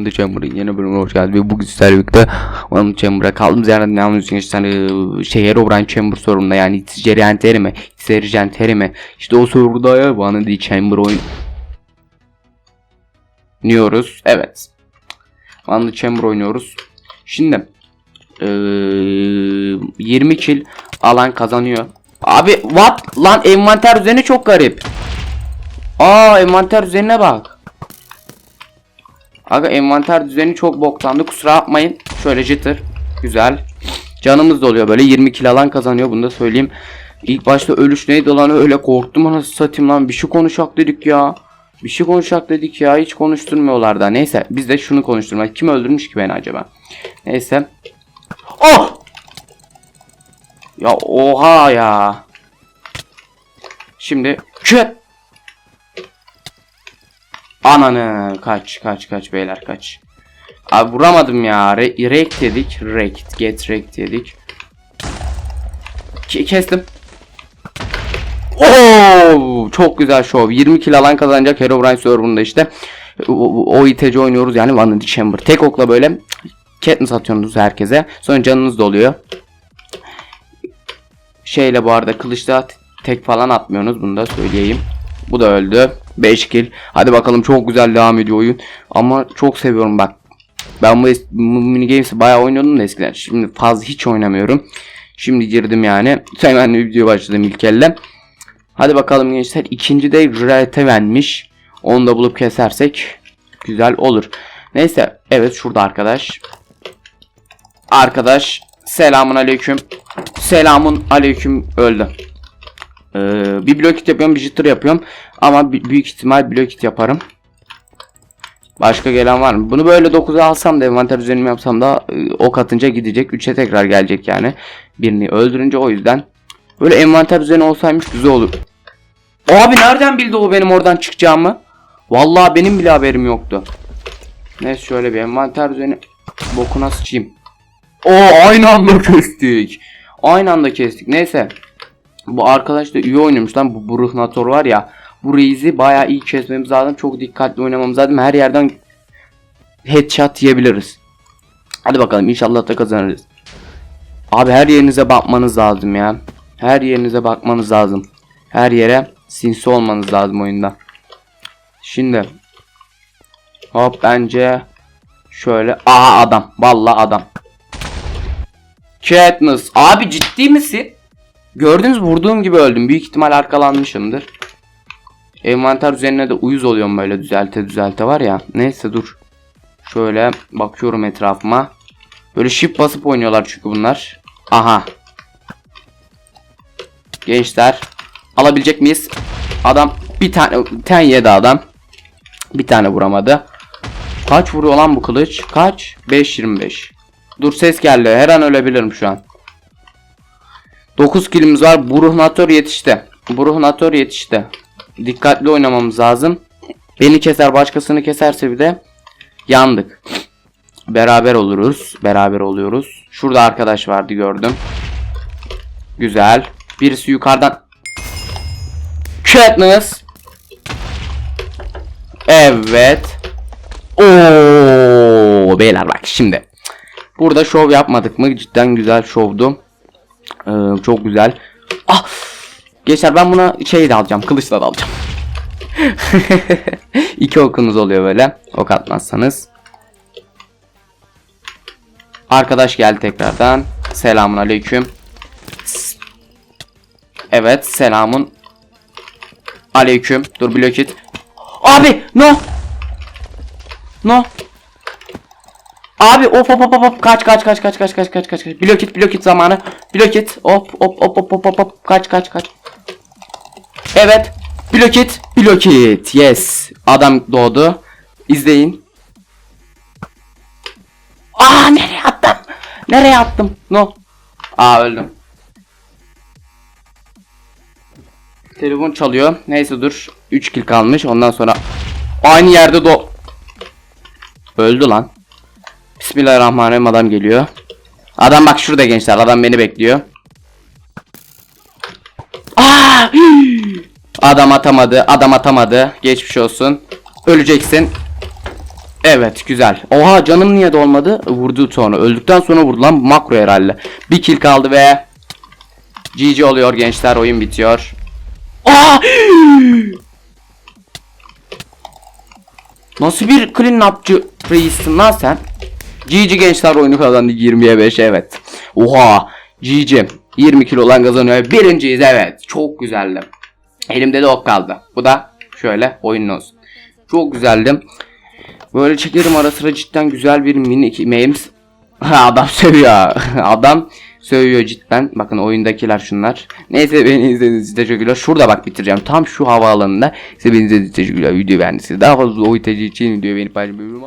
One the Chamber'ın yeni bölümüne hoş geldiniz ve bugün sizlerle birlikte the Chamber'a kaldığımız yerden devam ediyoruz. İşte hani şey Herobrine Chamber sorununda yani Ticerian Terimi, Ticerian Terimi işte o sorguda ya One the Chamber oynuyoruz. Evet. The Chamber oynuyoruz. Şimdi eee 20 kill alan kazanıyor. Abi what lan envanter düzeni çok garip. Aa envanter düzenine bak. Aga envanter düzeni çok boktandı kusura bakmayın. Şöyle jitter. Güzel. Canımız doluyor böyle 20 kill alan kazanıyor bunu da söyleyeyim. İlk başta ölüş neydi lan öyle korktum anasını satayım lan bir şey konuşak dedik ya. Bir şey konuşak dedik ya hiç konuşturmuyorlar da. Neyse biz de şunu konuşturmak. Kim öldürmüş ki beni acaba? Neyse. Oh! Ya oha ya. Şimdi küt. Ananı kaç kaç kaç beyler kaç. Abi vuramadım ya. Re rekt dedik. Rekt. Get rekt dedik. Ke- kestim. Oo, çok güzel şov. 20 kill alan kazanacak Herobrine serverında işte. O, o, ITC oynuyoruz yani Vanity Chamber. Tek okla böyle Katniss atıyorsunuz herkese. Sonra canınız doluyor. Şeyle bu arada kılıçla tek falan atmıyorsunuz. Bunu da söyleyeyim. Bu da öldü. 5 kill. Hadi bakalım çok güzel devam ediyor oyun. Ama çok seviyorum bak. Ben bu, bu mini games'i bayağı oynuyordum da eskiden. Şimdi fazla hiç oynamıyorum. Şimdi girdim yani. Hemen video başladım ilk elle. Hadi bakalım gençler. İkinci de Reteven'miş. Onu da bulup kesersek güzel olur. Neyse. Evet şurada arkadaş. Arkadaş. Selamun aleyküm. Selamun aleyküm öldü. Ee, bir blok yapıyorum, bir jitter yapıyorum. Ama büyük ihtimal blok kit yaparım. Başka gelen var mı? Bunu böyle 9'a alsam da envanter üzerine yapsam da e, ok atınca gidecek. 3'e tekrar gelecek yani. Birini öldürünce o yüzden. Böyle envanter üzerine olsaymış güzel olur. Abi nereden bildi o benim oradan çıkacağımı? Vallahi benim bile haberim yoktu. Neyse şöyle bir envanter üzerine bokuna sıçayım. O aynı anda kestik. Aynı anda kestik. Neyse. Bu arkadaş da iyi oynamış lan. Bu Bruhnator var ya. Bu Reis'i bayağı iyi kesmemiz lazım. Çok dikkatli oynamamız lazım. Her yerden headshot yiyebiliriz. Hadi bakalım inşallah da kazanırız. Abi her yerinize bakmanız lazım ya. Her yerinize bakmanız lazım. Her yere sinsi olmanız lazım oyunda. Şimdi hop bence şöyle aha adam vallahi adam. Katniss abi ciddi misin? Gördünüz vurduğum gibi öldüm. Büyük ihtimal arkalanmışımdır. Envanter üzerine de uyuz oluyorum böyle düzelte düzelte var ya. Neyse dur. Şöyle bakıyorum etrafıma. Böyle shift basıp oynuyorlar çünkü bunlar. Aha. Gençler. Alabilecek miyiz? Adam bir tane ten yedi adam. Bir tane vuramadı. Kaç vuruyor lan bu kılıç? Kaç? 5.25. Dur ses geldi. Her an ölebilirim şu an. 9 kilimiz var. Bruhnatör yetişti. Bruhnatör yetişti. Dikkatli oynamamız lazım. Beni keser başkasını keserse bir de yandık. Beraber oluruz. Beraber oluyoruz. Şurada arkadaş vardı gördüm. Güzel. Birisi yukarıdan. Katniss. Evet. Oo beyler bak şimdi. Burada şov yapmadık mı? Cidden güzel şovdu. Ee, çok güzel. Gençler ben buna şey de alacağım. Kılıçla da alacağım. İki okunuz oluyor böyle. Ok atmazsanız. Arkadaş geldi tekrardan. Selamun aleyküm. Evet selamun aleyküm. Dur blok it. Abi no. No. Abi hop hop hop hop kaç kaç kaç kaç kaç kaç kaç kaç kaç blok it blok it zamanı blok it hop hop hop hop hop hop kaç kaç kaç Evet blok it blok it yes adam doğdu. İzleyin. Aa nereye attım? Nereye attım? No. Aa öldüm. Telefon çalıyor. Neyse dur. 3 kill kalmış. Ondan sonra aynı yerde do Öldü lan. Bismillahirrahmanirrahim. Adam geliyor. Adam bak şurada gençler. Adam beni bekliyor. Adam atamadı. Adam atamadı. Geçmiş olsun. Öleceksin. Evet güzel. Oha canım niye dolmadı? Vurdu sonra. Öldükten sonra vurdu lan makro herhalde. Bir kill kaldı ve GG oluyor gençler oyun bitiyor. Aa! Nasıl bir clean up'cı reissin lan sen? GG gençler oyunu kazandı 20'ye 5 evet. Oha GG 20 kilo olan kazanıyor. Birinciyiz evet. Çok güzeldi. Elimde de ok kaldı. Bu da şöyle oyunun olsun. Çok güzeldi. Böyle çekerim ara sıra cidden güzel bir mini memes. Adam sövüyor. Adam sövüyor cidden. Bakın oyundakiler şunlar. Neyse beni izlediğiniz için teşekkürler. Şurada bak bitireceğim. Tam şu havaalanında. Size beni izlediğiniz için teşekkürler. Video beğendiyseniz daha fazla oyun için videoyu beğenip paylaşmayı.